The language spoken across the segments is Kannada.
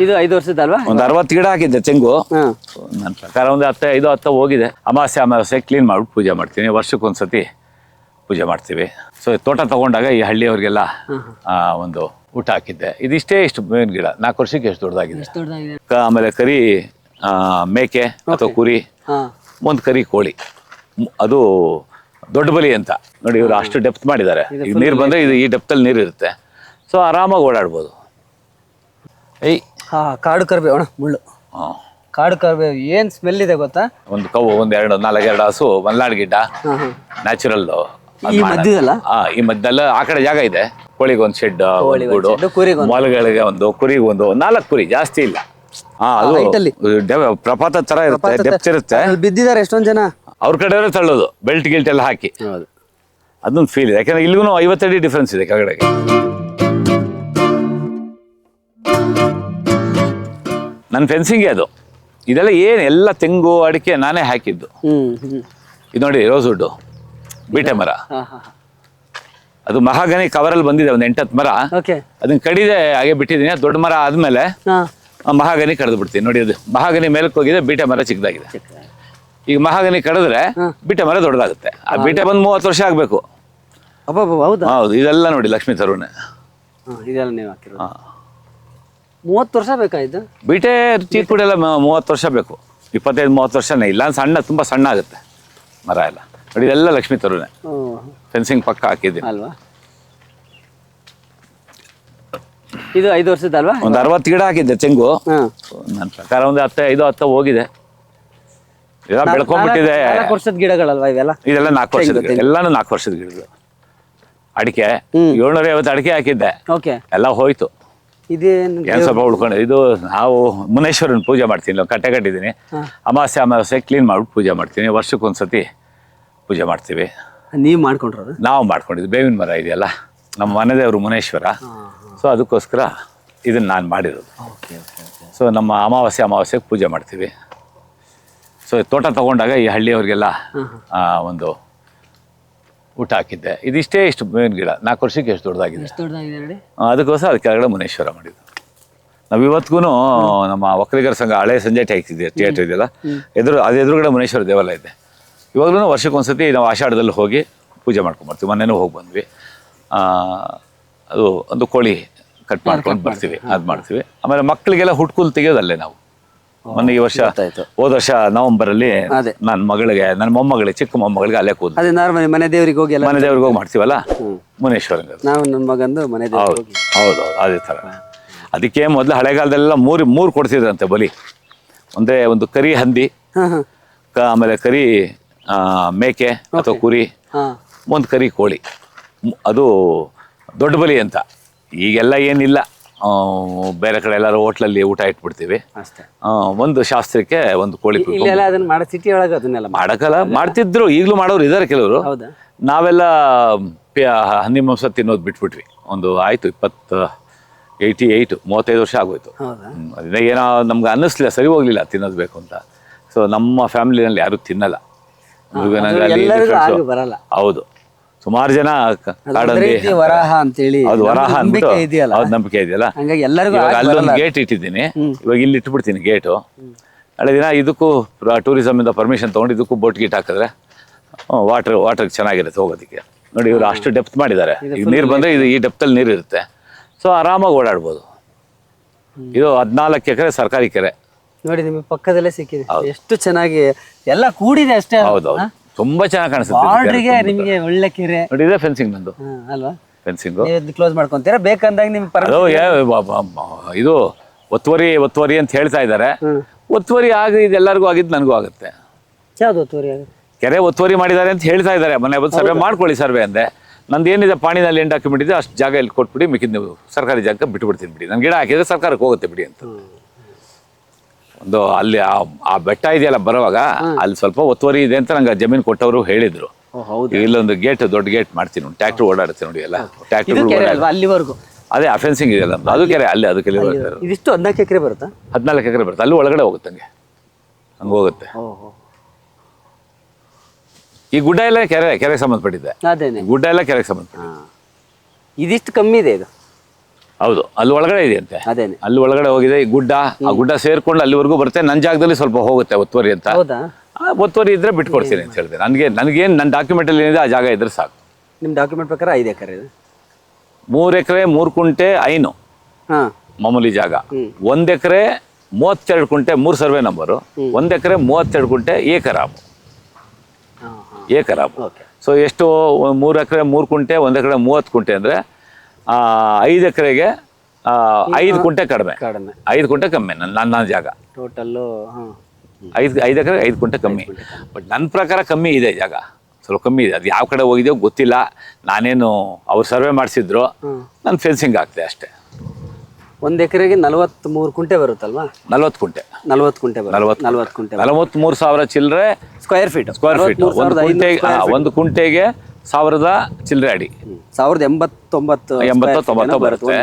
ಇದು ಐದು ವರ್ಷದಲ್ವಾ ಒಂದು ಅರವತ್ತು ಗಿಡ ಹಾಕಿದ್ದೆ ತೆಂಗು. ನನ್ನ ಪ್ರಕಾರ ಒಂದು ಹತ್ತು ಐದು ಹತ್ತು ಹೋಗಿದೆ. ಅಮಾವಾಸ್ಯೆ ಅಮಾವಾಸ್ಯೆ ಕ್ಲೀನ್ ಮಾಡ್ಬಿಟ್ಟು ಪೂಜೆ ಮಾಡ್ತೀನಿ. ವರ್ಷಕ್ಕೊಂದ್ಸತಿ ಪೂಜೆ ಮಾಡ್ತೀವಿ. ಸೊ ತೋಟ ತಗೊಂಡಾಗ ಈ ಹಳ್ಳಿಯವ್ರಿಗೆಲ್ಲ ಆ, ಒಂದು ಊಟ ಹಾಕಿದ್ದೆ. ಇದಿಷ್ಟೇ ಇಷ್ಟು ಮೇನ್ ಗಿಡ. ನಾಲ್ಕು ವರ್ಷಕ್ಕೆ ಎಷ್ಟು ದೊಡ್ಡದಾಗಿದೆ? ಎಷ್ಟು ದೊಡ್ಡದಾಗಿದೆ? ಕ- ಆಮೇಲೆ ಕರಿ ಆ, ಮೇಕೆ ಅಥವಾ ಕುರಿ ಹಾ. ಒಂದು ಕರಿ ಕೋಳಿ. ಮ್- ಅದು ದೊಡ್ಡ ಬಲಿ ಅಂತ. ನೋಡಿ ಇವರು ಅಷ್ಟು ಡೆಪ್ತ್ ಮಾಡಿದ್ದಾರೆ. ಈಗ ನೀರು ಬಂದರೆ ಇದು ಈ ಡೆಪ್ತಲ್ಲಿ ನೀರು ಇರುತ್ತೆ. ಸೊ ಆರಾಮಾಗಿ ಓಡಾಡ್ಬೋದು. ಏಯ್ ಹಾ ಕಾಡು ಕರಿಬೇವು ಅಣ್ಣ ಮುಳ್ಳು. ಹಾ. ಕಾಡು ಕರ್ಬೇವು ಏನ್ ಸ್ಮೆಲ್ ಇದೆ ಗೊತ್ತಾ? ಒಂದು ಕವು ಒಂದ್ ಎರಡು ನಾಲ್ಕು ಎರಡು ಹಸು ಮಲ್ನಾಡ್ ಗಿಡ್ಡ. ನ್ಯಾಚುರಲ್ ಈ ಮಧ್ಯದಲ್ಲ? ಆ ಈ ಮಧ್ಯದಲ್ಲ ಆ ಕಡೆ ಜಾಗ ಇದೆ. ಕೋಳಿಗೆ ಒಂದು ಶೆಡ್ ಕೋಳಿಗೆ ಗೂಡು ಒಂದ್ shed, ಕುರಿಗೆ ಒಂದು. ಮೊಲಗಳಿಗೆ ಒಂದು ಕುರಿಗೆ ಒಂದು ನಾಲ್ಕು ಕುರಿ ಜಾಸ್ತಿ ಇಲ್ಲ. ಹಾ height ಅಲ್ಲಿ? ಪ್ರಪಾತ ತರ ಇರುತ್ತೆ ಡೆಪ್ತ್ ಇರುತ್ತೆ. ಅದ್ರಲ್ಲಿ ಬಿದ್ದಿದ್ದಾರೆ ಎಷ್ಟೊಂದ್ ಜನ? ಅವ್ರ ಕಡೆಯವರೇ ತಳ್ಳೋದು ಬೆಲ್ಟ್ ಗಿಲ್ಟ್ ಎಲ್ಲ ಹಾಕಿ. ಅದೊಂದು ಫೀಲ್ ಇದೆ. ಯಾಕಂದ್ರೆ ಇಲ್ಲಿಗೂ ಐವತ್ತಡಿ ಡಿಫ್ರೆನ್ಸ್ ಇದೆ ಕೆಳಗಡೆಗೆ. ನನ್ನ ಫೆನ್ಸಿಂಗೇ ಅದು. ಇದೆಲ್ಲ ಏನು ಎಲ್ಲ ತೆಂಗು ಅಡಿಕೆ ನಾನೇ ಹಾಕಿದ್ದು. ಇದು ನೋಡಿ ರೋಸ್ ವುಡ್ಡು ಬೀಟೆ ಮರ. ಅದು ಮಹಾಗನಿ ಕವರಲ್ಲಿ ಬಂದಿದೆ ಒಂದು ಎಂಟತ್ತು ಮರ. ಅದನ್ನ ಕಡಿದೆ ಹಾಗೆ ಬಿಟ್ಟಿದ್ದೀನಿ ದೊಡ್ಡ ಮರ ಆದಮೇಲೆ ಮಹಾಗನಿ ಕಡ್ದು ಬಿಡ್ತೀನಿ. ನೋಡಿ ಅದು ಮಹಾಗನಿ ಮೇಲಕ್ಕೆ ಹೋಗಿದೆ ಬೀಟೆ ಮರ ಚಿಕ್ಕದಾಗಿದೆ. ಈಗ ಮಹಾಗನಿ ಕಡಿದ್ರೆ ಬೀಟೆ ಮರ ದೊಡ್ಡದಾಗುತ್ತೆ. ಆ ಬೀಟೆ ಬಂದು ಮೂವತ್ತು ವರ್ಷ ಆಗಬೇಕು. ಹೌದಾ? ಇದೆಲ್ಲ ನೋಡಿ ಲಕ್ಷ್ಮೀ ತರುಣೆ. ಇದೆಲ್ಲ ನೀವು ಹಾಕಿರೋದು. ಮೂವತ್ತು ವರ್ಷ ಬೇಕಾಯ್ತು ಬೀಟೆ ಚೀತ್ಪುಡಿ ಎಲ್ಲ ಮೂವತ್ತು ವರ್ಷ ಬೇಕು. ಇಪ್ಪತ್ತೈದು ಮೂವತ್ತು ವರ್ಷನೇ ಇಲ್ಲ ಸಣ್ಣ ತುಂಬ ಸಣ್ಣ ಆಗುತ್ತೆ ಮರ ಎಲ್ಲ. ನೋಡಿ ಇದೆಲ್ಲ ಲಕ್ಷ್ಮೀ ತರುಣೆ ಫೆನ್ಸಿಂಗ್ ಪಕ್ಕ ಹಾಕಿದ್ದೀನಿ. ಅಲ್ವಾ? ಇದು ಐದು ವರ್ಷದಲ್ವಾ ಒಂದು ಅರವತ್ತು ಗಿಡ ಹಾಕಿದ್ದೆ ತೆಂಗು ಹಾ. ನನ್ನ ಪ್ರಕಾರ ಒಂದು ಹತ್ತು ಐದು ಹತ್ತು ಹೋಗಿದೆ. ಇದೆಲ್ಲ ಬೆಳ್ಕೊಂಡ್ಬಿಟ್ಟಿದೆ. ನಾಲ್ಕು ವರ್ಷದ ಗಿಡಗಳಲ್ವಾ ಇವೆಲ್ಲ? ಇದೆಲ್ಲ ನಾಲ್ಕು ವರ್ಷದ ಗಿಡ ಎಲ್ಲಾನು ನಾಲ್ಕು ವರ್ಷದ ಗಿಡಗಳು. ಅಡಿಕೆ ಏಳ್ನೂರ ಐವತ್ತು ಅಡಿಕೆ ಹಾಕಿದ್ದೆ. ಓಕೆ. ಎಲ್ಲ ಹೋಯ್ತು. ಇದೇನು ಏನ್ ಸ್ವಲ್ಪ ಉಳ್ಕೊಂಡು ಇದು ನಾವು ಮುನೇಶ್ವರನ ಪೂಜೆ ಮಾಡ್ತೀನಿ ಕಟ್ಟೆ ಕಟ್ಟಿದ್ದೀನಿ. ಅಮಾವಾಸ್ಯೆ ಅಮಾವಾಸ್ಯೆ ಕ್ಲೀನ್ ಮಾಡಿ ಪೂಜೆ ಮಾಡ್ತೀನಿ. ವರ್ಷಕ್ಕೊಂದ್ಸತಿ ಪೂಜೆ ಮಾಡ್ತೀವಿ. ನೀವು ಮಾಡ್ಕೊಂಡ್ರದು ನಾವು ಮಾಡ್ಕೊಂಡಿದ್ವಿ ಬೇವಿನ ಮರ ಇದೆಯಲ್ಲ ನಮ್ಮ ಮನೆದೇವರು ಮುನೇಶ್ವರ. ಸೊ ಅದಕ್ಕೋಸ್ಕರ ಇದನ್ನು ನಾನು ಮಾಡಿರೋದು. Okay okay okay. ಸೊ ನಮ್ಮ ಅಮಾವಾಸ್ಯೆ ಅಮಾವಾಸ್ಯೆಗೆ ಪೂಜೆ ಮಾಡ್ತೀವಿ. ಸೊ ತೋಟ ತಗೊಂಡಾಗ ಈ ಹಳ್ಳಿಯವ್ರಿಗೆಲ್ಲ ಒಂದು ಊಟ ಹಾಕಿದ್ದೆ. ಇದಿಷ್ಟೇ ಇಷ್ಟು ಮೇವಿನ ಗಿಡ. ನಾಲ್ಕು ವರ್ಷಕ್ಕೆ ಎಷ್ಟು ದೊಡ್ಡದಾಗಿದೆ? ಎಷ್ಟು ದೊಡ್ಡದಾಗಿದೆ ನೋಡಿ ಆ, ಅದಕ್ಕೋಸ್ಕರ ಅದು ಕೆಳಗಡೆ ಮುನೇಶ್ವರ ಮಾಡಿದ್ದು. ನಾವು ಇವತ್ತಿಗೂ ನಮ್ಮ ಒಕ್ಕಲಿಗರ ಸಂಘ ಹಳೆ ಸಂಜೆ ಹಾಕ್ತಿದ್ದೆ ಥಿಯೇಟರ್ ಇದೆಯಲ್ಲ? ಎದುರು ಅದು ಎದುರುಗಡೆ ಮುನೇಶ್ವರ ದೇವಾಲಯ ಇದೆ. ಇವಾಗಲೂ ವರ್ಷಕ್ಕೊಂದ್ಸತಿ ನಾವು ಆಷಾಢದಲ್ಲಿ ಹೋಗಿ ಪೂಜೆ ಮಾಡ್ಕೊಂಬರ್ತೀವಿ ಮೊನ್ನೆನೂ ಹೋಗಿ ಬಂದ್ವಿ. ಅದು ಒಂದು ಕೋಳಿ ಕಟ್ ಮಾಡ್ಕೊಂಡು ಬರ್ತೀವಿ. ಅದು ಮಾಡ್ತೀವಿ. ಆಮೇಲೆ ಮಕ್ಕಳಿಗೆಲ್ಲ ಹುಟ್ಕುಲ್ ತೆಗೆಯೋದಲ್ಲೇ ನಾವು. ಮೊನ್ನೆ ಈ ವರ್ಷ ಗೊತ್ತಾಯ್ತು. ಹೋದ ವರ್ಷ ನವಂಬರಲ್ಲಿ ಅದೇ. ನನ್ನ ಮಗಳಿಗೆ ನನ್ನ ಮೊಮ್ಮಗಳಿಗೆ ಚಿಕ್ಕ ಮೊಮ್ಮಗಳಿಗೆ ಅಲ್ಲೇ ಕೂದ ಅದೇ ನಾರ್ಮಲಿ ಮನೆ ದೇವರಿಗೆ ಹೋಗಿ ಎಲ್ಲ ಮನೆ ದೇವ್ರಿಗೆ ಹೋಗಿ ಮಾಡ್ತೀವಲ್ಲ? ಮುನೇಶ್ವರ. ನಾವು ನನ್ನ ಮಗಂದು ಮನೆ ದೇವ್ರಿಗೆ ಹೌದು ಹೋಗಿ. ಹೌದು ಹೌದು ಅದೇ ಥರ. ಅದಕ್ಕೆ ಮೊದಲು ಹಳೆಗಾಲದಲ್ಲೆಲ್ಲ ಮೂರು ಮೂರು ಕೊಡ್ತಿದ್ರಂತೆ ಬಲಿ. ಅಂದ್ರೆ ಒಂದು ಕರಿ ಹಂದಿ ಹಾ ಹಾ. ಕ ಆಮೇಲೆ ಕರಿ ಆ, ಮೇಕೆ ಅಥವಾ ಕುರಿ ಹಾ. ಒಂದು ಕರಿ ಕೋಳಿ. ಮ್- ಅದು ದೊಡ್ಡ ಬಲಿ ಅಂತ. ಈಗೆಲ್ಲ ಏನಿಲ್ಲ. ಆ, ಬೇರೆ ಕಡೆ ಎಲ್ಲರೂ ಹೋಟ್ಲಲ್ಲಿ ಊಟ ಇಟ್ಬಿಡ್ತೀವಿ. ಅಷ್ಟೇ. ಆ, ಒಂದು ಶಾಸ್ತ್ರಕ್ಕೆ ಒಂದು ಕೋಳಿ ಇಲ್ಲೆಲ್ಲ ಅದನ್ನ ಮಾಡೋ ಸಿಟಿ ಒಳಗೆ ಅದನ್ನೆಲ್ಲ ಮಾಡಿ ಮಾಡಕ್ಕಲ್ಲ ಮಾಡ್ತಿದ್ರು ಈಗಲೂ ಮಾಡೋರು ಇದ್ದಾರೆ ಕೆಲವರು. ಹೌದಾ? ನಾವೆಲ್ಲ ಪ್ಯ- ಹಂದಿ ಮಾಂಸ ತಿನ್ನೋದು ಬಿಟ್ಬಿಟ್ವಿ. ಒಂದು ಆಯಿತು ಇಪ್ಪತ್ತು ಏಯ್ಟಿ ಏಯ್ಟು ಮೂವತ್ತೈದು ವರ್ಷ ಆಗೋಯ್ತು. ಹೌದಾ? ಹ್ಮ್. ಏನೋ ನಮ್ಗೆ ಅನ್ನಿಸ್ಲಿಲ್ಲ ಸರಿ ಹೋಗ್ಲಿಲ್ಲ ತಿನ್ನೋದು ಬೇಕು ಅಂತ. ಸೊ ನಮ್ಮ ಫ್ಯಾಮಿಲಿನಲ್ಲಿ ಯಾರು ತಿನ್ನಲ್ಲ. ಮುರುಗನಾಗಲಿ ಎಲ್ಲರಿಗೂ ಆಗಿ ಬರಲ್ಲ. ಹೌದು. ಸುಮಾರು ಜನ ಕಾಡಲ್ಲಿ ರೀತಿ ವರಾಹ ಅಂತೇಳಿ. ಅದು ವರಾಹ ನಮ್ಗೆ ಅಂದ್ಬಿಟ್ಟು ನಂಬಿಕೆ ಇದೆಯಲ್ಲ. ಹೌದು ನಂಬಿಕೆ ಇದೆಯಲ್ಲ. ಹಂಗಾಗಿ ಎಲ್ಲರಿಗೂ ಇವಾಗ ಆಗಿ ಅಲ್ಲೊಂದು ಬರಲ್ಲ. ಗೇಟ್ ಇಟ್ಟಿದ್ದೀನಿ. ಇವಾಗ ಇಲ್ಲಿ ಇಟ್ಬಿಡ್ತೀನಿ ಗೇಟು ನಾಳೆ ದಿನ ಇದಕ್ಕೂ ಟೂರಿಸಮ್ ಇಂದ ಪರ್ಮಿಷನ್ ತೊಗೊಂಡು ಇದಕ್ಕೂ ಬೋಟ್ ಗೀಟ್ ಹಾಕಿದ್ರೆ ವಾಟರ್ ವಾಟರ್ ಚೆನ್ನಾಗಿರುತ್ತೆ ಹೋಗೋದಕ್ಕೆ. ನೋಡಿ ಇವರು ಅಷ್ಟು ಡೆಪ್ತ್ ಮಾಡಿದ್ದಾರೆ. ಈಗ ನೀರು ಬಂದರೆ ಇದು ಈ ಡೆಪ್ತಲ್ಲಿ ನೀರು ಇರುತ್ತೆ. ಸೊ ಆರಾಮಾಗಿ ಓಡಾಡ್ಬೋದು. ಇದು ಹದಿನಾಲ್ಕು ಎಕರೆ ಸರ್ಕಾರಿ ಕೆರೆ. ನೋಡಿ ನಿಮಗೆ ಪಕ್ಕದಲ್ಲೇ ಸಿಕ್ಕಿದೆ. ಎಷ್ಟು ಚೆನ್ನಾಗಿ ಎಲ್ಲ ಕೂಡಿದೆ ಅಷ್ಟೇ ಹೌದು ಹೌದೌದು. ತುಂಬಾ ಚೆನ್ನಾಗಿ ಕಾಣಿಸುತ್ತೆ ಇದು ಬಾರ್ಡ್ರಿಗೆ ನಿಮಗೆ ಒಳ್ಳೆ ಕೆರೆ. ನೋಡಿ ಇದೇ ಫೆನ್ಸಿಂಗ್ ನಂದು ಅಲ್ವಾ? ಫೆನ್ಸಿಂಗ್ ನೀವು ಕ್ಲೋಸ್ ಮಾಡ್ಕೊಂತೀರಾ? ಬೇಕಂದಾಗ ನಿಮ್ಗೆ ಪರವಾಗಿಲ್ಲ ಅದು ಏ- ಬ- ಬ- ಬ- ಇದು ಒತ್ತುವರಿ ಒತ್ತುವರಿ ಅಂತ ಹೇಳ್ತಾ ಇದ್ದಾರೆ. ಒತ್ತುವರಿ ಆಗಿ ಇದೆಲ್ಲರಿಗೂ ಆಗಿದ್ದು ನನಗೂ ಆಗುತ್ತೆ. ಯಾವ್ದು ತೋರಿ ಅದು ಕೆರೆ ಒತ್ತುವರಿ ಮಾಡಿದ್ದಾರೆ ಅಂತ ಹೇಳ್ತಾ ಇದ್ದಾರೆ. ಮೊನ್ನೆ ಬಂದು ಸರ್ವೆ ಮಾಡ್ಕೊಳ್ಳಿ ಸರ್ವೆ ಅಂದೆ. ನಂದು ಏನಿದೆ ಪಾಣಿನಲ್ಲಿ ಡಾಕ್ಯುಮೆಂಟ್ ಇದೆ ಅಷ್ಟು ಜಾಗ ಇಲ್ಲಿ ಕೊಟ್ಬಿಡಿ ಮಿಕ್ಕಿದ ನೀವು ಸರ್ಕಾರಿ ಜಾಗಕ್ಕೆ ಬಿಟ್ಬಿಡ್ತೀನಿ ಬಿಡಿ. ನಾನು ಗಿಡ ಹಾಕಿದ್ರೆ ಸರ್ಕಾರಕ್ಕೆ ಹೋಗುತ್ತೆ ಬಿಡಿ ಅಂತ. ಒಂದು ಅಲ್ಲಿ ಆ ಆ ಬೆಟ್ಟ ಇದೆಯಲ್ಲ ಬರುವಾಗ ಅಲ್ಲಿ ಸ್ವಲ್ಪ ಒತ್ತುವರಿ ಇದೆ ಅಂತ ನಂಗೆ ಜಮೀನು ಕೊಟ್ಟವರು ಹೇಳಿದ್ರು. ಇಲ್ಲೊಂದು ಗೇಟ್ ದೊಡ್ಡ ಗೇಟ್ ಮಾಡ್ತೀನಿ ಟ್ಯಾಕ್ಟರ್ ಓಡಾಡುತ್ತೆ ನೋಡಿ ಎಲ್ಲ. ಇದು ಟ್ರ್ಯಾಕ್ಟರ್ ಕೆರೆ ಅಲ್ವಾ ಅಲ್ಲಿವರೆಗೂ? ಅದೇ ಅಫೆನ್ಸಿಂಗ್ ಇದೆ ನಮ್ದು. ಅದು ಕೆರೆ ಅಲ್ಲಿ ಅದು ಕೆರೆ ಇದಿಷ್ಟು ಹದಿನಾಲ್ಕು ಎಕರೆ ಬರುತ್ತಾ? ಹದಿನಾಲ್ಕು ಎಕರೆ ಬರುತ್ತೆ. ಅಲ್ಲಿ ಒಳಗಡೆ ಹೋಗುತ್ತೆ ಹಂಗೆ. ಹಂಗೆ ಹೋಗುತ್ತೆ. ಓಹೋ ಈ ಗುಡ್ಡ ಎಲ್ಲ ಕೆರೆ ಕೆರೆಗೆ ಸಂಬಂಧಪಟ್ಟಿದೆ. ಅದೇನೆ. ಈ ಗುಡ್ಡ ಎಲ್ಲ ಕೆರೆಗೆ ಸಂಬಂಧಪಟ್ಟಿದೆ. ಇದಿಷ್ಟು ಕಮ್ಮಿ ಇದೆ ಇದು? ಹೌದು ಅಲ್ಲಿ ಒಳಗಡೆ ಇದೆಯಂತೆ. ಅದೇನೆ. ಅಲ್ಲಿ ಒಳಗಡೆ ಹೋಗಿದೆ ಈ ಗುಡ್ಡ ಆ ಗುಡ್ಡ ಸೇರ್ಕೊಂಡು ಅಲ್ಲಿವರೆಗೂ ಬರುತ್ತೆ. ನನ್ನ ಜಾಗದಲ್ಲಿ ಸ್ವಲ್ಪ ಹೋಗುತ್ತೆ ಒತ್ತುವರಿ ಅಂತ. ಹೌದಾ? ಆ, ಒತ್ತುವರಿ ಇದ್ರೆ ಬಿಟ್ಕೊಡ್ತೀನಿ ಅಂತ ಹೇಳಿದೆ. ನನಗೆ ನನಗೇನು ನನ್ನ ಡಾಕ್ಯುಮೆಂಟಲ್ಲಿ ಏನಿದೆ ಆ ಜಾಗ ಇದ್ರೆ ಸಾಕು. ನಿಮ್ಮ ಡಾಕ್ಯುಮೆಂಟ್ ಪ್ರಕಾರ ಐದು ಎಕರೆ ಇದೆ. ಮೂರು ಎಕರೆ ಮೂರು ಕುಂಟೆ ಐನು. ಹಾಂ. ಮಾಮೂಲಿ ಜಾಗ. ಒಂದು ಎಕರೆ ಮೂವತ್ತೆರಡು ಕುಂಟೆ ಮೂರು ಸರ್ವೆ ನಂಬರು. ಒಂದು ಎಕರೆ ಮೂವತ್ತೆರಡು ಕುಂಟೆ ಎ ಖರಾಬು ಹಾಂ ಹಾಂ. A okay. ಸೊ ಎಷ್ಟು ಮೂರು ಎಕರೆ ಮೂರು ಕುಂಟೆ ಒಂದು ಎಕರೆ ಮೂವತ್ತು ಕುಂಟೆ ಅಂದರೆ ಐದು ಎಕರೆಗೆ ಐದು ಕುಂಟೆ ಕಡಿಮೆ. ಕಡಿಮೆ. ಐದು ಕುಂಟೆ ಕಮ್ಮಿ ನನ್ನ ನನ್ನ ಜಾಗ. ಟೋಟಲ್ಲು ಐದು ಐದು ಎಕರೆ ಐದು ಕುಂಟೆ ಕಮ್ಮಿ. ಬಟ್ ನನ್ನ ಪ್ರಕಾರ ಕಮ್ಮಿ ಇದೆ ಜಾಗ. ಸ್ವಲ್ಪ ಕಮ್ಮಿ ಇದೆ. ಅದು ಯಾವ ಕಡೆ ಹೋಗಿದೆಯೋ ಗೊತ್ತಿಲ್ಲ. ನಾನೇನು ಅವ್ರು ಸರ್ವೆ ಮಾಡಿಸಿದ್ರು. ನಾನು ಫೆನ್ಸಿಂಗ್ ಆಗ್ತದೆ ಅಷ್ಟೇ. ಒಂದು ಎಕರೆಗೆ ನಲವತ್ತ್ಮೂರು ಕುಂಟೆ ಬರುತ್ತಲ್ವಾ? ನಲವತ್ತು ಕುಂಟೆ. ನಲವತ್ತು ಕುಂಟೆ ನಲವತ್ತು ನಲವತ್ತು ಕುಂಟೆ ನಲವತ್ತ್ಮೂರು ಸಾವಿರ ಚಿಲ್ಲರೆ ಸ್ಕ್ವೇರ್ ಫೀಟ್ ಸ್ಕ್ವೇರ್ ಫೀಟ್ ಒಂದು ಕುಂಟೆಗೆ ಸಾವಿರದ ಚಿಲ್ಲರೆ ಅಡಿ. ಸಾವಿರದ ಎಂಬತ್ತೊಂಬತ್ತು ಎಂಬತ್ತು square ತೊಂಬತ್ತು ಬರುತ್ತೆ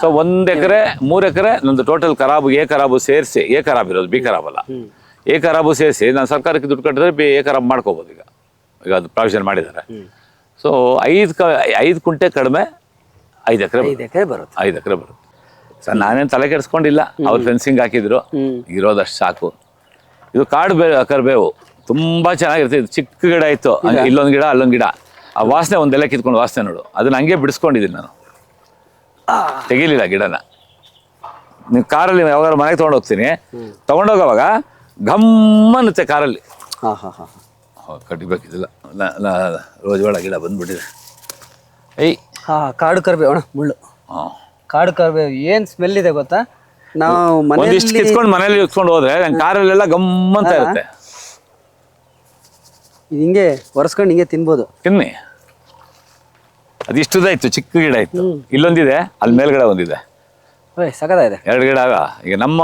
ಸೊ ಒಂದ್ ಎಕರೆ ಮೂರ್ ಎಕರೆ ನಂದು ಟೋಟಲ್ ಖರಾಬು ಎ ಖರಾಬು ಸೇರಿಸಿ ಎ ಖರಾಬ್ ಇರೋದು ಬಿ ಖರಾಬ್ ಅಲ್ಲ. ಎ ಖರಾಬು ಸೇರಿಸಿ ನಾನು ಸರ್ಕಾರಕ್ಕೆ ದುಡ್ಡು ಕಟ್ಟಿದ್ರೆ ಬಿ ಎ ಖರಾಬ್ ಮಾಡ್ಕೋಬೋದು ಈಗ. ಈಗ ಅದು ಪ್ರಾವಿಷನ್ ಮಾಡಿದ್ದಾರೆ. ಸೊ ಐದು ಕ ಐದು ಕುಂಟೆ ಕಡಿಮೆ ಐದು ಎಕರೆ ಐದು ಎಕರೆ ಬರುತ್ತೆ. ಐದು ಎಕರೆ ಬರುತ್ತೆ. ಸರ್ ನಾನೇನು ತಲೆ ಕೆಡಿಸ್ಕೊಂಡಿಲ್ಲ. ಅವ್ರು ಫೆನ್ಸಿಂಗ್ ಹಾಕಿದ್ರು. ಇರೋದಷ್ಟು ಸಾಕು. ಇದು ಕಾಡು ಬೇ ಕರ್ಬೇವು. ತುಂಬಾ ಚೆನ್ನಾಗಿರ್ತದೆ ಚಿಕ್ಕ ಗಿಡ ಇತ್ತು. ಇಲ್ಲೊಂದು ಗಿಡ ಅಲ್ಲೊಂದು ಗಿಡ. ಆ ವಾಸನೆ ಒಂದೆಲ್ಲ ಕಿತ್ಕೊಂಡು ವಾಸನೆ ನೋಡು. ಅದನ್ನ ಹಂಗೆ ಬಿಡಿಸ್ಕೊಂಡಿದ್ದೀನಿ ನಾನು. ತೆಗಿಲಿಲ್ಲ ಗಿಡನ. ನೀವು ಕಾರಲ್ಲಿ ಯಾವಾಗ ಮನೆಗೆ ತೊಗೊಂಡು ಹೋಗ್ತೀನಿ. ತೊಗೊಂಡೋಗೋವಾಗ ಘಮ್ಮನ್ನುತ್ತೆ ಕಾರಲ್ಲಿ. ಹಾಂ ಹಾಂ ಹಾಂ ರೋಜವಾಳ ಗಿಡ ಬಂದ್ಬಿಟ್ಟಿದೆ. ಏಯ್. ಹಾ ಕಾಡು ಕರಿಬೇವು ಅಣ್ಣ ಮುಳ್ಳು. ಹಾಂ. ಕಾಡು ಕರ್ಬೇವು ಏನು ಸ್ಮೆಲ್ ಇದೆ ಗೊತ್ತಾ? ನಾವು ಮನೆಯಲ್ಲಿ ಕಿತ್ಕೊಂಡು ಮನೇಲಿ ಇಟ್ಕೊಂಡು ಹೋದ್ರೆ ನಂಗೆ ಕಾರಲ್ಲೆಲ್ಲ ಗಮ್ಮಂತ ಇರುತ್ತೆ. ಹಿಂಗೆ ಒರೆಸ್ಕೊಂಡು ಹಿಂಗೆ ತಿನ್ಬೋದು. ತಿನ್ನಿ. ಅದಿಷ್ಟುದ ಇತ್ತು ಚಿಕ್ಕ ಗಿಡ ಇತ್ತು. ಇಲ್ಲೊಂದಿದೆ ಅಲ್ಲಿ ಮೇಲ್ಗಡೆ ಒಂದಿದೆ. ಓಯ್ ಎರಡು ಗಿಡ ಈಗ ನಮ್ಮ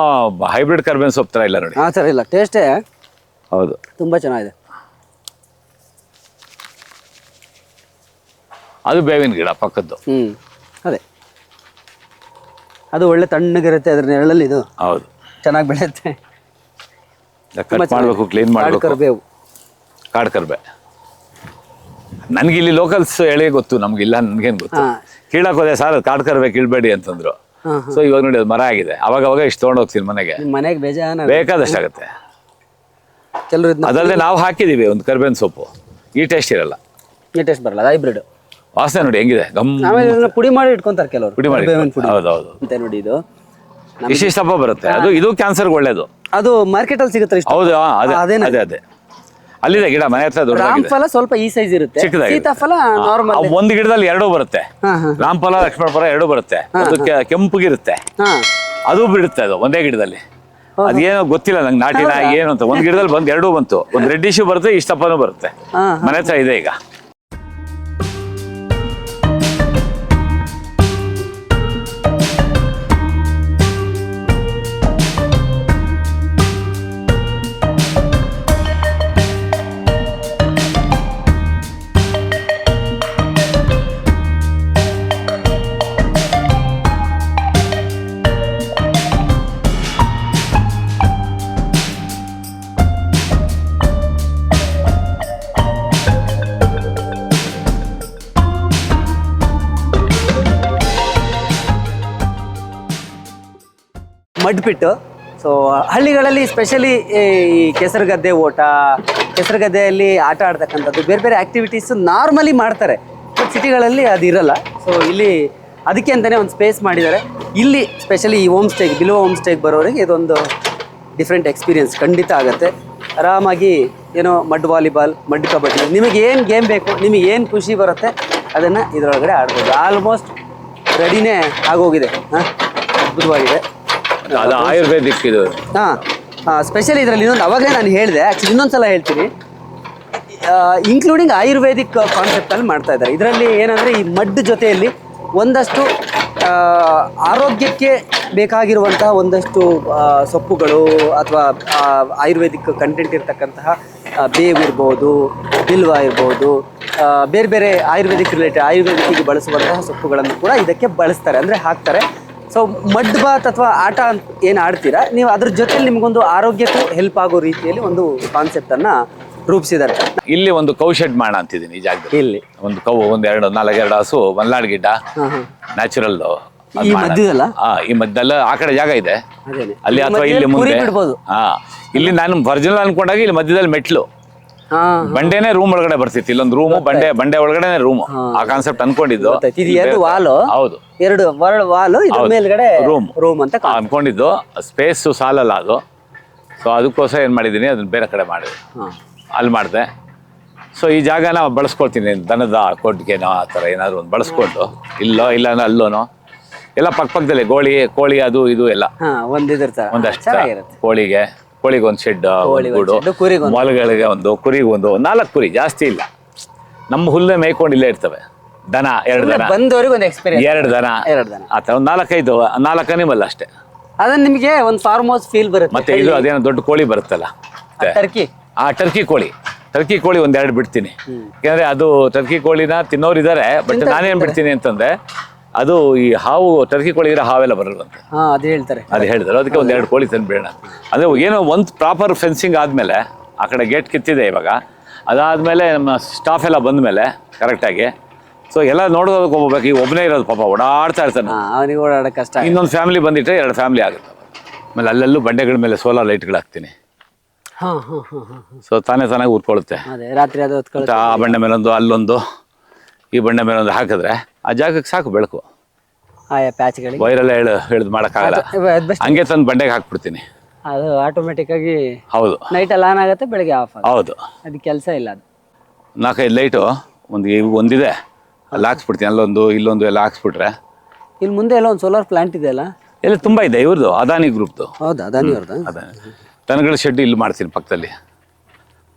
ಹೈಬ್ರಿಡ್ ಕರ್ಬೇನ್ ಸೊಪ್ಪು ಥರ ಇಲ್ಲ ನೋಡಿ. ಹಾಂ ಸರ್ ಇಲ್ಲ ಟೇಸ್ಟೇ ಹೌದು. ತುಂಬ ಚೆನ್ನಾಗಿದೆ. ಅದು ಬೇವಿನ ಗಿಡ ಪಕ್ಕದ್ದು. ಹ್ಞೂ ಅದೇ. ಅದು ಒಳ್ಳೆ ತಣ್ಣಗಿರುತ್ತೆ ಅದ್ರ ನೆರಳಲ್ಲಿ ಇದು ಹೌದು. ಚೆನ್ನಾಗಿ ಬೆಳೆಯುತ್ತೆ. ಕಟ್ ಮಾಡಬೇಕು ಕ್ಲೀನ್ ಮಾಡಬೇಕು. ಕರಿಬೇವು. ಕಾಡು ಕರ್ಬೆ ನನಗೆ ಇಲ್ಲಿ ಲೋಕಲ್ಸ್ ಹೇಳಿ ಗೊತ್ತು ನಮಗಿಲ್ಲ ನನಗೇನು ಗೊತ್ತು. ಹಾಂ. ಕೀಳಕ್ ಹೋದೆ ಸರ್ ಕಾಡು ಕರ್ಬೆ ಕೀಳ್ಬೇಡಿ ಅಂತಂದ್ರು. ಸೊ ಇವಾಗ ನೋಡಿ ಅದು ಮರ ಆಗಿದೆ. ಅವಾಗ ಅವಾಗ ಇಷ್ಟು ತೊಗೊಂಡು ಹೋಗ್ತೀನಿ ಮನೆಗೆ. ಮನೆಗೆ ಬೇಜಾನ ಬೇಕಾದಷ್ಟಾಗುತ್ತೆ ಕೆಲವರು ಅದಲ್ಲದೆ ನಾವು ಹಾಕಿದೀವಿ ಒಂದು ಕರ್ಬೇವಿನ ಸೊಪ್ಪು. ಈ ಟೇಸ್ಟ್ ಇರಲ್ಲ. ಈ ಟೇಸ್ಟ್ ಬರಲ್ಲ ಹೈಬ್ರಿಡ್ ವಾಸನೆ ನೋಡಿ ಹೆಂಗಿದೆ ಗಮ್ ಆಮೇಲೆ ಇದನ್ನ ಪುಡಿ ಮಾಡಿ ಇಟ್ಕೊಂತಾರೆ ಕೆಲವರು. ಪುಡಿ ಮಾಡಿ ಹೌದು ಹೌದು ಅಂತ ನೋಡಿ ಇದು. ವಿಶೇಷ ಬರುತ್ತೆ. ಅದು ಇದು ಕ್ಯಾನ್ಸರ್ಗೆ ಒಳ್ಳೇದು. ಅದು ಮಾರ್ಕೆಟಲ್ಲಿ ಸಿಗುತ್ತೆ ಹೌದು ಅದೇ? ಅದೇ ಅದೇ. ಅಲ್ಲಿದೆ ಗಿಡ ಮನೆ ಹತ್ರ ದೊಡ್ಡ ರಾಮಫಲ ಸ್ವಲ್ಪ ಈ ಸೈಜ್ ಇರುತ್ತೆ. ಚಿಕ್ಕದಾಗಿದೆ. ಸೀತಾಫಲ ನಾರ್ಮಲ್ ಒಂದು ಗಿಡದಲ್ಲಿ ಎರಡೂ ಬರುತ್ತೆ. ಹಾ ಹಾ. ರಾಮಫಲ ಲಕ್ಷ್ಮಣ ಫಲ ಎರಡೂ ಬರುತ್ತೆ. ಅದು ಕೆ- ಕೆಂಪಗಿರುತ್ತೆ. ಹಾ. ಅದು ಬಿಡುತ್ತೆ ಅದು ಒಂದೇ ಗಿಡದಲ್ಲಿ. ಅದೇನೋ ಗೊತ್ತಿಲ್ಲ ನಂಗೆ ನಾಟಿನ ಏನು ಅಂತ. ಒಂದ್ ಗಿಡದಲ್ಲಿ ಬಂದು ಎರಡೂ ಬಂತು. ಒಂದ್ ರೆಡ್ಡಿಶು ಬರುತ್ತೆ ಇಷ್ಟಪ್ಪನೂ ಬರುತ್ತೆ. ಹಾ. ಮನೆ ಹತ್ರ ಇದೆ ಈಗ. ಪಿಟ್ಟು ಸೊ ಹಳ್ಳಿಗಳಲ್ಲಿ ಸ್ಪೆಷಲಿ ಈ ಕೆಸರುಗದ್ದೆ ಓಟ, ಕೆಸರುಗದ್ದೆಯಲ್ಲಿ ಆಟ ಆಡ್ತಕ್ಕಂಥದ್ದು, ಬೇರೆ ಬೇರೆ ಆ್ಯಕ್ಟಿವಿಟೀಸು ನಾರ್ಮಲಿ ಮಾಡ್ತಾರೆ. ಬಟ್ ಸಿಟಿಗಳಲ್ಲಿ ಅದು ಇರಲ್ಲ. ಸೊ ಇಲ್ಲಿ ಅದಕ್ಕೆ ಅಂತಲೇ ಒಂದು ಸ್ಪೇಸ್ ಮಾಡಿದ್ದಾರೆ. ಇಲ್ಲಿ ಸ್ಪೆಷಲಿ ಈ ಹೋಮ್ ಸ್ಟೇಗೆ ಬಿಲೋ ಹೋಮ್ ಸ್ಟೇಗೆ ಬರೋರಿಗೆ ಇದೊಂದು ಡಿಫ್ರೆಂಟ್ ಎಕ್ಸ್ಪೀರಿಯನ್ಸ್ ಖಂಡಿತ ಆಗುತ್ತೆ. ಆರಾಮಾಗಿ ಏನೋ ಮಡ್ ವಾಲಿಬಾಲ್ ಮಡ್ ಕಬಡ್ಡಿ, ನಿಮಗೆ ಏನು ಗೇಮ್ ಬೇಕು, ನಿಮಗೆ ಏನು ಖುಷಿ ಬರುತ್ತೆ, ಅದನ್ನು ಇದರೊಳಗಡೆ ಆಡ್ಬೋದು. ಆಲ್ಮೋಸ್ಟ್ ರೆಡಿನೇ ಆಗೋಗಿದೆ. ಹಾಂ? ಅದ್ಭುತವಾಗಿದೆ. ಅದು ಆಯುರ್ವೇದಿಕ್ ಇದು. ಹಾಂ ಸ್ಪೆಷಲಿ ಇದರಲ್ಲಿ ಇನ್ನೊಂದು, ಅವಾಗಲೇ ನಾನು ಹೇಳಿದೆ ಆ್ಯಕ್ಚುಲಿ ಇನ್ನೊಂದ್ಸಲ ಹೇಳ್ತೀನಿ. ಇನ್ಕ್ಲೂಡಿಂಗ್ ಆಯುರ್ವೇದಿಕ್ ಕಾನ್ಸೆಪ್ಟಲ್ಲಿ ಮಾಡ್ತಾ ಇದ್ದಾರೆ. ಇದರಲ್ಲಿ ಏನಂದರೆ ಈ ಮಡ್ ಜೊತೆಯಲ್ಲಿ ಒಂದಷ್ಟು ಆರೋಗ್ಯಕ್ಕೆ ಬೇಕಾಗಿರುವಂತಹ ಒಂದಷ್ಟು ಸೊಪ್ಪುಗಳು ಅಥವಾ ಆಯುರ್ವೇದಿಕ್ ಕಂಟೆಂಟ್ ಇರ್ತಕ್ಕಂತಹ ಬೇವು ಇರ್ಬೋದು, ಬಿಲ್ವ ಇರ್ಬೋದು ಬೇರೆ ಬೇರೆ ಆಯುರ್ವೇದಿಕ್ ರಿಲೇಟೆಡ್ ಆಯುರ್ವೇದಿಕ್ಕಿಗೆ ಬಳಸುವಂತಹ ಸೊಪ್ಪುಗಳನ್ನು ಕೂಡ ಇದಕ್ಕೆ ಬಳಸ್ತಾರೆ. ಅಂದರೆ ಹಾಕ್ತಾರೆ. ಸೊ ಮಡ್ ಬಾತ್ ಅಥವಾ ಆಟ ಏನು ಆಡ್ತೀರಾ? ನೀವು ಅದ್ರ ಜೊತೆಲಿ ನಿಮಗೊಂದು ಆರೋಗ್ಯಕ್ಕೂ ಹೆಲ್ಪ್ ಆಗೋ ರೀತಿಯಲ್ಲಿ ಒಂದು ಕಾನ್ಸೆಪ್ಟ್ ಅನ್ನ ರೂಪಿಸಿದ್ದಾರೆ. ಇಲ್ಲಿ ಒಂದು ಕೌ ಶೆಡ್ ಮಾಡ ಅಂತಿದ್ದೀನಿ ಈ ಜಾಗದಲ್ಲಿ. ಇಲ್ಲಿ ಒಂದು ಕೌ ಒಂದ್ ಎರಡು ನಾಲ್ಕು ಎರಡು ಹಸು ಮಲ್ನಾಡ್ ಗಿಡ್ಡ. ನ್ಯಾಚುರಲ್ ಈ. ಮಧ್ಯದಲ್ಲ ಆ, ಈ ಮಧ್ಯದಲ್ಲ ಆ ಕಡೆ ಜಾಗ ಇದೆ. ಅದೇನೆ. ಅಲ್ಲಿ ಅಥವಾ ಇಲ್ಲಿ ಮಧ್ಯದಲ್ಲಿ ಕುರಿ ಮುಂದೆ ಬಿಡ್ಬೋದು. ಹಾ. ಇಲ್ಲಿ ನಾನು ಒರಿಜಿನಲ್ ಅನ್ಕೊಂಡಾಗ ಇಲ್ಲಿ ಮಧ್ಯದಲ್ಲಿ ಮೆಟ್ಲು. ಬಂಡೆನೇ ರೂಮ್ ಒಳಗಡೆ ಬರ್ತಿತ್ತು. ಇಲ್ಲೊಂದು ರೂಮ್ ಬಂಡೆ ಬಂಡೆ ಒಳಗಡೆ ರೂಮ್ ಆ ಕಾನ್ಸೆಪ್ಟ್ ಅನ್ಕೊಂಡಿದ್ದು. ಇದು ಎರಡು ವಾಲು ಹೌದು. ಎರಡು ವರ್ಡ್ ವಾಲ್ ಮೇಲ್ಗಡೆ ರೂಮ್ ರೂಮ್ ಅಂತ. ಅನ್ಕೊಂಡಿದ್ದು. ಸ್ಪೇಸ್ ಸಾಲಲ್ಲ ಅದು. ಸೊ ಅದಕ್ಕೋಸ್ಕರ ಏನು ಮಾಡಿದೀನಿ ಅದನ್ನ ಬೇರೆ ಕಡೆ ಮಾಡಿದೆ. ಅಲ್ಲಿ ಮಾಡಿದೆ. ಸೊ ಈ ಜಾಗನ ಬಳಸ್ಕೊಳ್ತೀನಿ. ದನದ ಕೊಟ್ಟಿಗೆನೋ ಆ ಥರ ಏನಾದ್ರು ಒಂದು ಬಳಸ್ಕೊಂಡು. ಇಲ್ಲೋ ಇಲ್ಲ ಅಂದ್ರೆ ಅಲ್ಲೋನೋ. ಎಲ್ಲ ಪಕ್ಕ ಪಕ್ಕದಲ್ಲೇ ಗೋಳಿ ಕೋಳಿ ಅದು ಇದು ಎಲ್ಲ. ಹಾ ಒಂದ್ ತರ ಒಂದಷ್ಟು ಚೆನ್ನಾಗಿರುತ್ತೆ. ಕೋಳಿಗೆ. ಕೋಳಿಗೆ ಒಂದು ಶೆಡ್ ಗೂಡು ಒಂದ್ ಮೊಲಗಳಿಗೆ ಒಂದು ಕುರಿಗೆ ಒಂದು ನಾಲ್ಕು ಕುರಿ ಜಾಸ್ತಿ ಇಲ್ಲ. ನಮ್ಮ ಹುಲ್ಲೆ ಮೇಯ್ಕೊಂಡು ಇಲ್ಲೇ ಇರ್ತವೆ. ದನ ಎರಡು ದನ. ಬಂದವರಿಗೆ ಒಂದು ಎಕ್ಸ್ಪೀರಿಯನ್ಸ್ ಎರಡು ದನ. ಎರಡು ದನ. ಆ ಥರ ಒಂದು ನಾಲ್ಕೈದು ನಾಲ್ಕು ಅನಿಮಲ್ ಅಷ್ಟೇ. ಅದನ್ನ ನಿಮಗೆ ಒಂದು ಫಾರ್ಮ್ ಹೌಸ್ ಫೀಲ್ ಬರುತ್ತೆ. ಮತ್ತೆ ಇದು ಅದೇನೋ ದೊಡ್ಡ ಕೋಳಿ ಬರುತ್ತಲ್ಲ. ಟರ್ಕಿ ಆ ಟರ್ಕಿ ಕೋಳಿ. ಟರ್ಕಿ ಕೋಳಿ ಒಂದೆರಡು ಬಿಡ್ತೀನಿ. ಯಾಕಂದ್ರೆ ಅದು ಟರ್ಕಿ ಕೋಳಿನ ತಿನ್ನೋರು ಇದ್ದಾರೆ ಬಟ್ ನಾನೇನು ಬಿಡ್ತೀನಿ ಅಂತಂದ್ರೆ ಅದು ಈ ಹಾವು ಟರ್ಕಿ ಕೋಳಿ ಇರೋ ಹಾವೆಲ್ಲ ಬರಲ್ವಂತೆ. ಹಾ ಅದು ಹೇಳ್ತಾರೆ. ಅದು ಹೇಳಿದ್ರು ಅದಕ್ಕೆ ಒಂದೆರಡು ಕೋಳಿ ತಂದು ಅಂದರೆ ಏನೋ ಒಂದು ಪ್ರಾಪರ್ ಫೆನ್ಸಿಂಗ್ ಆದಮೇಲೆ ಆ ಕಡೆ ಗೇಟ್ ಕಿತ್ತಿದೆ ಇವಾಗ. ಅದಾದಮೇಲೆ ನಮ್ಮ ಸ್ಟಾಫ್ ಎಲ್ಲ ಬಂದಮೇಲೆ ಕರೆಕ್ಟಾಗಿ ಸೊ ಎಲ್ಲ ನೋಡೋದಕ್ಕೆ ಹೋಗ್ಬೇಕು. ಈಗ ಒಬ್ಬನೇ ಇರೋದು ಪಾಪ ಓಡಾಡ್ತಾ ಇರ್ತಾನೆ. ಹಾ ಅವನಿಗೆ ಓಡಾಡಕ್ ಕಷ್ಟ ಆಗುತ್ತೆ. ಇನ್ನೊಂದು ಫ್ಯಾಮಿಲಿ ಬಂದಿಟ್ಟರೆ ಎರಡು ಫ್ಯಾಮಿಲಿ ಆಗುತ್ತೆ. ಆಮೇಲೆ ಅಲ್ಲೆಲ್ಲೂ ಬಂಡೆಗಳ ಮೇಲೆ ಸೋಲಾರ್ ಲೈಟ್ಗಳು ಹಾಕ್ತೀನಿ ಹಾ ಹಾ ಹಾ ಹಾ. ಸೊ ತಾನೇ ತಾನಾಗಿ ಉರ್ಕೊಳ್ಳುತ್ತೆ ಅದೇ ರಾತ್ರಿ ಅದು ಮತ್ತೆ ಆ ಬಂಡೆ ಮೇಲೊಂದು ಅಲ್ಲೊಂದು. ಈ ಬಂಡೆ ಒಂದು ಹಾಕಿದ್ರೆ ಆ ಜಾಗಕ್ಕೆ ಸಾಕು ಬೆಳಕು. ಆಯಾ ಪ್ಯಾಚ್ಗಳಿಗೆ. ವೈರೆಲ್ಲ ಹೇಳು ಹಿಡಿದು ಮಾಡೋಕ್ಕಾಗಲ್ಲ. ಹಂಗೆ ತಂದು ಬಂಡೆಗೆ ಹಾಕ್ಬಿಡ್ತೀನಿ. ಅದು ಆಟೋಮೆಟಿಕ್ ಆಗಿ ಹೌದು. ನೈಟ್ ಎಲ್ಲ ಆನ್ ಆಗುತ್ತೆ ಬೆಳಿಗ್ಗೆ ಆಫ್ ಹೌದು. ಅದು ಕೆಲಸ ಇಲ್ಲ ಅದು. ನಾಲ್ಕೈದು ಲೈಟು ಒಂದು ಇವು ಒಂದಿದೆ. ಅಲ್ಲಿ ಹಾಕ್ಸ್ಬಿಡ್ತೀನಿ ಅಲ್ಲೊಂದು ಇಲ್ಲೊಂದು ಎಲ್ಲ ಹಾಕ್ಸ್ಬಿಟ್ರೆ. ಇಲ್ಲಿ ಮುಂದೆ ಎಲ್ಲ ಒಂದು ಸೋಲಾರ್ ಪ್ಲಾಂಟ್ ಇದೆಯಲ್ಲ ಎಲ್ಲ ತುಂಬ ಇದೆ ಇವ್ರದ್ದು ಅದಾನಿ ಗ್ರೂಪ್ದು ಹೌದು ಅದಾನಿ ಅವ್ರದ್ದು ಅದಾನಿ ದನಗಳ ಶೆಡ್ ಇಲ್ಲಿ ಮಾಡ್ತೀನಿ ಪಕ್ಕದಲ್ಲಿ.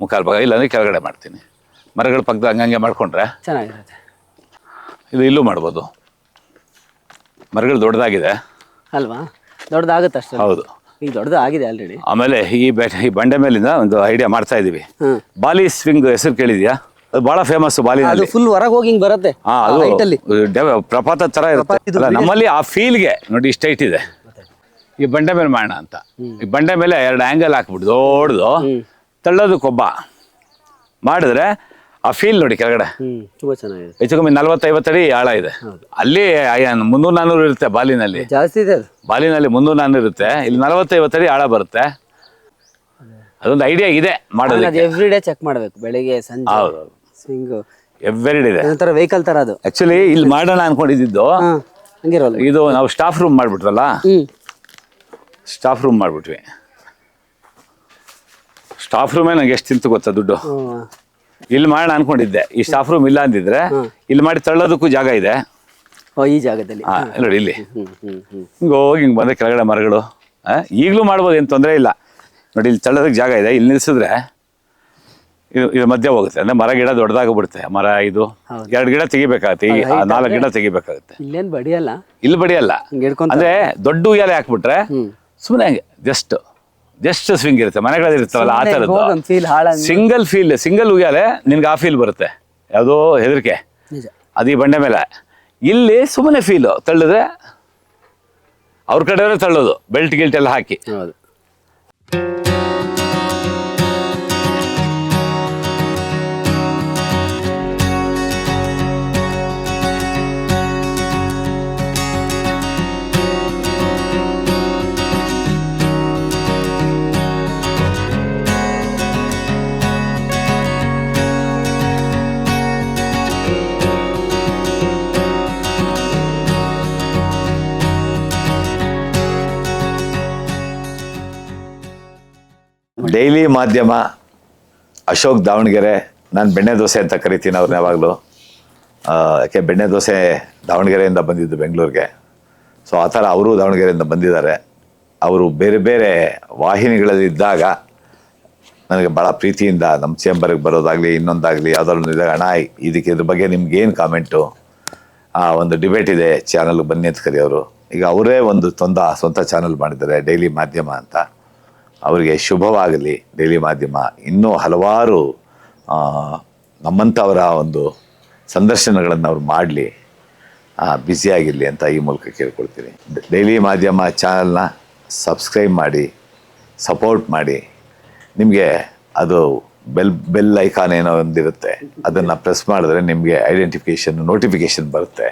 ಮುಖಾಲ್ ಭಾಗ ಇಲ್ಲಾಂದ್ರೆ ಕೆಳಗಡೆ ಮಾಡ್ತೀನಿ. ಮರಗಳ ಪಕ್ಕದ ಹಂಗಂಗೆ ಮಾಡ್ಕೊಂಡ್ರೆ ಚೆನ್ನಾಗಿರುತ್ತೆ. ಇದು ಇಲ್ಲೂ ಮಾಡ್ಬೋದು. ಮರಗಳು ದೊಡ್ಡದಾಗಿದೆ. ಅಲ್ವಾ? ದೊಡ್ಡದಾಗುತ್ತೆ ಅಷ್ಟೇ. ಹೌದು. ಈಗ ದೊಡ್ಡದು ಆಗಿದೆ ಆಲ್ರೆಡಿ ಆಮೇಲೆ ಈ ಬೆಟ್ಟ ಈ ಬಂಡೆ ಮೇಲಿಂದ ಒಂದು ಐಡಿಯಾ ಮಾಡ್ತಾ ಇದೀವಿ. ಹ್ಮ್ ಬಾಲಿ ಸ್ವಿಂಗ್ ಹೆಸರು ಕೇಳಿದ್ಯಾ? ಅದು ಬಹಳ ಫೇಮಸ್ ಅದು ಬಾಲಿನಲ್ಲಿ ಫುಲ್ ಹೊರಗೆ ಹೋಗಿ ಹಿಂಗ್ ಬರುತ್ತೆ. ಹಾ ಅದು ಅಲ್ಲಿ. ಡೆವ- ಪ್ರಪಾತ ತರ ಇರುತ್ತೆ. ಇದು ಅಲ್ಲ, ನಮ್ಮಲ್ಲಿ ಆ ಫೀಲ್ಗೆ ನೋಡಿ ಇಷ್ಟ ಇಟ್ಟಿದೆ ಇದೆ. ಈ ಬಂಡೆ ಮೇಲೆ ಮಾಡೋಣ ಅಂತ. ಈ ಬಂಡೆ ಮೇಲೆ ಎರಡು ಆ್ಯಂಗಲ್ ಹಾಕ್ಬಿಟ್ಟು ದೊಡ್ಡದು ತಳ್ಳೋದು ಕೊಬ್ಬ. ಮಾಡಿದ್ರೆ ಆ ಫೀಲ್ ನೋಡಿ ಕೆಳಗಡೆ. ಹ್ಮ್ ತುಂಬಾ ಚೆನ್ನಾಗಿದೆ. ಹೆಚ್ಚು ಕಮ್ಮಿ ನಲ್ವತ್ತೈವತ್ತಡಿ ಆಳ ಇದೆ. ಅಲ್ಲಿ ಮುನ್ನೂರ್ ಮುನ್ನೂರು ನಾನ್ನೂರು ಇರುತ್ತೆ ಬಾಲಿನಲ್ಲಿ. ಜಾಸ್ತಿ ಇದೆ ಅದು. ಬಾಲಿನಲ್ಲಿ ಮುನ್ನೂರು ನಾನ್ನೂರು ಇರುತ್ತೆ. ಇಲ್ಲಿ ನಲವತ್ತೈವತ್ತಡಿ ಆಳ ಬರುತ್ತೆ. ಅದೊಂದು ಐಡಿಯಾ ಇದೆ ಮಾಡೋದಕ್ಕೆ. ಅದು ಎವ್ರಿ ಡೇ ಚೆಕ್ ಮಾಡ್ಬೇಕು ಬೆಳಿಗ್ಗೆ ಸಂಜೆ. ಹೌದು ಸ್ವಿಂಗ್ ಎವ್ರಿಡ್ ಇದೆ. ಒಂಥರ ವೆಹಿಕಲ್ ತರ ಅದು. ಆಕ್ಚುಲಿ ಇಲ್ಲಿ ಮಾಡೋಣ ಅನ್ಕೊಂಡಿದ್ದು. ಹಾ ಹಂಗಿರೋಲ್ಲ. ಇದು ನಾವು ಸ್ಟಾಫ್ ರೂಮ್ ಮಾಡ್ಬಿಟ್ರಲ್ಲ ಹ್ಮ್. ಸ್ಟಾಫ್ ರೂಮ್ ಮಾಡ್ಬಿಟ್ವಿ. ಸ್ಟಾಫ್ ರೂಮೇ ನಂಗೆ ಎಷ್ಟು ತಿಂತು ಗೊತ್ತಾ ದುಡ್ಡು? ಹ್ಮ್. ಇಲ್ಲಿ ಮಾಡೋಣ ಅನ್ಕೊಂಡಿದ್ದೆ. ಈ ಸ್ಟಾಫ್ ರೂಮ್ ಇಲ್ಲ ಅಂದಿದ್ರೆ ಇಲ್ಲಿ ಮಾಡಿ ತಳ್ಳೋದಕ್ಕೂ ಜಾಗ ಇದೆ. ಓ ಈ ಜಾಗದಲ್ಲಿ. ಹಾ ನೋಡಿ ಇಲ್ಲಿ. ಹಿಂಗೆ ಹೋಗಿ ಹಿಂಗೆ ಬಂದ್ರೆ ಕೆಳಗಡೆ ಮರಗಳು. ಆ, ಈಗಲೂ ಮಾಡ್ಬೋದು ಏನು ತೊಂದರೆ ಇಲ್ಲ. ನೋಡಿ ಇಲ್ಲಿ ತಳ್ಳೋದಕ್ಕೆ ಜಾಗ ಇದೆ. ಇಲ್ಲಿ ನಿಲ್ಸಿದ್ರೆ ಇದು ಇದು ಮಧ್ಯೆ ಹೋಗುತ್ತೆ. ಅಂದ್ರೆ ಮರ ಗಿಡ ದೊಡ್ಡದಾಗ್ಬಿಡುತ್ತೆ. ಮರ ಇದು ಎರಡು ಗಿಡ ತೆಗಿಬೇಕಾಗತ್ತೆ. ಈ ಆ ನಾಲ್ಕು ಗಿಡ ತೆಗಿಬೇಕಾಗುತ್ತೆ. ಇಲ್ಲೇನ್ ಬಡಿಯಲ್ಲ? ಇಲ್ಲಿ ಬಡಿಯಲ್ಲ. ಹಿಂಗ್ ಹಿಡ್ಕೊಂತ ಅಂದ್ರೆ ದೊಡ್ಡ ಉಯ್ಯಾಲೆ ಹಾಕ್ಬಿಟ್ರೆ ಸುಮ್ಮನೆ ಜಸ್ಟ್ ಜಸ್ಟ್ ಸ್ವಿಂಗ್ ಇರುತ್ತೆ. ಮನೆಗಳಲ್ಲಿ ಇರ್ತಾವಲ್ಲ ಆ ಥರದ್ದು. ಫೀಲ್ ಸಿಂಗಲ್ ಫೀಲ್ ಸಿಂಗಲ್ ಉಯ್ಯಾಲೆ ನಿನ್ಗೆ ಆ ಫೀಲ್ ಬರುತ್ತೆ. ಯಾವುದೋ ಹೆದರಿಕೆ. ನಿಜ. ಅದು ಈ ಬಂಡೆ ಮೇಲೆ. ಇಲ್ಲಿ ಸುಮ್ಮನೆ ಫೀಲು ತಳ್ಳಿದ್ರೆ ಅವ್ರ ಕಡೆಯವರೇ ತಳ್ಳೋದು ಬೆಲ್ಟ್ ಗಿಲ್ಟ್ ಎಲ್ಲ ಹಾಕಿ. ಹೌದು. ಡೈಲಿ ಮಾಧ್ಯಮ ಅಶೋಕ್ ದಾವಣಗೆರೆ, ನಾನು ಬೆಣ್ಣೆ ದೋಸೆ ಅಂತ ಕರಿತೀನಿ ಅವ್ರನ್ನ ಯಾವಾಗಲೂ. ಯಾಕೆ ಬೆಣ್ಣೆ ದೋಸೆ ದಾವಣಗೆರೆಯಿಂದ ಬಂದಿದ್ದು ಬೆಂಗಳೂರಿಗೆ. ಸೊ ಆ ಥರ ಅವರು ದಾವಣಗೆರೆಯಿಂದ ಬಂದಿದ್ದಾರೆ. ಅವರು ಬೇರೆ ಬೇರೆ ವಾಹಿನಿಗಳಲ್ಲಿ ಇದ್ದಾಗ ನನಗೆ ಭಾಳ ಪ್ರೀತಿಯಿಂದ ನಮ್ಮ ಚೇಂಬರ್ಗೆ ಬರೋದಾಗಲಿ, ಇನ್ನೊಂದಾಗಲಿ, ಯಾವುದಾದ್ರು ಇದ್ದಾಗ ಅಣ್ಣ, ಇದಕ್ಕೆ ಇದ್ರ ಬಗ್ಗೆ ನಿಮ್ಗೆ ಏನು ಕಾಮೆಂಟು ಆ ಒಂದು ಡಿಬೇಟ್ ಇದೆ ಚಾನಲ್ಗೆ ಬನ್ನಿ ಅಂತ ಕರೆಯೋರು ಈಗ ಅವರೇ ಒಂದು ತೊಂದ, ಸ್ವಂತ ಚಾನಲ್ ಮಾಡಿದ್ದಾರೆ, ಡೈಲಿ ಮಾಧ್ಯಮ ಅಂತ. ಅವರಿಗೆ ಶುಭವಾಗಲಿ ಡೈಲಿ ಮಾಧ್ಯಮ. ಇನ್ನೂ ಹಲವಾರು ನಮ್ಮಂಥವರ ಒಂದು ಸಂದರ್ಶನಗಳನ್ನು ಅವ್ರು ಮಾಡಲಿ. ಬ್ಯುಸಿಯಾಗಿರಲಿ ಅಂತ ಈ ಮೂಲಕ ಕೇಳ್ಕೊಳ್ತೀನಿ. ಡೈಲಿ ಮಾಧ್ಯಮ ಚಾನಲ್ನ ಸಬ್ಸ್ಕ್ರೈಬ್ ಮಾಡಿ ಸಪೋರ್ಟ್ ಮಾಡಿ. ನಿಮಗೆ ಅದು ಬೆಲ್ ಬೆಲ್ ಐಕಾನ್ ಏನೋ ಒಂದಿರುತ್ತೆ. ಅದನ್ನು ಪ್ರೆಸ್ ಮಾಡಿದ್ರೆ ನಿಮಗೆ ಐಡೆಂಟಿಫಿಕೇಷನ್ ನೋಟಿಫಿಕೇಷನ್ ಬರುತ್ತೆ.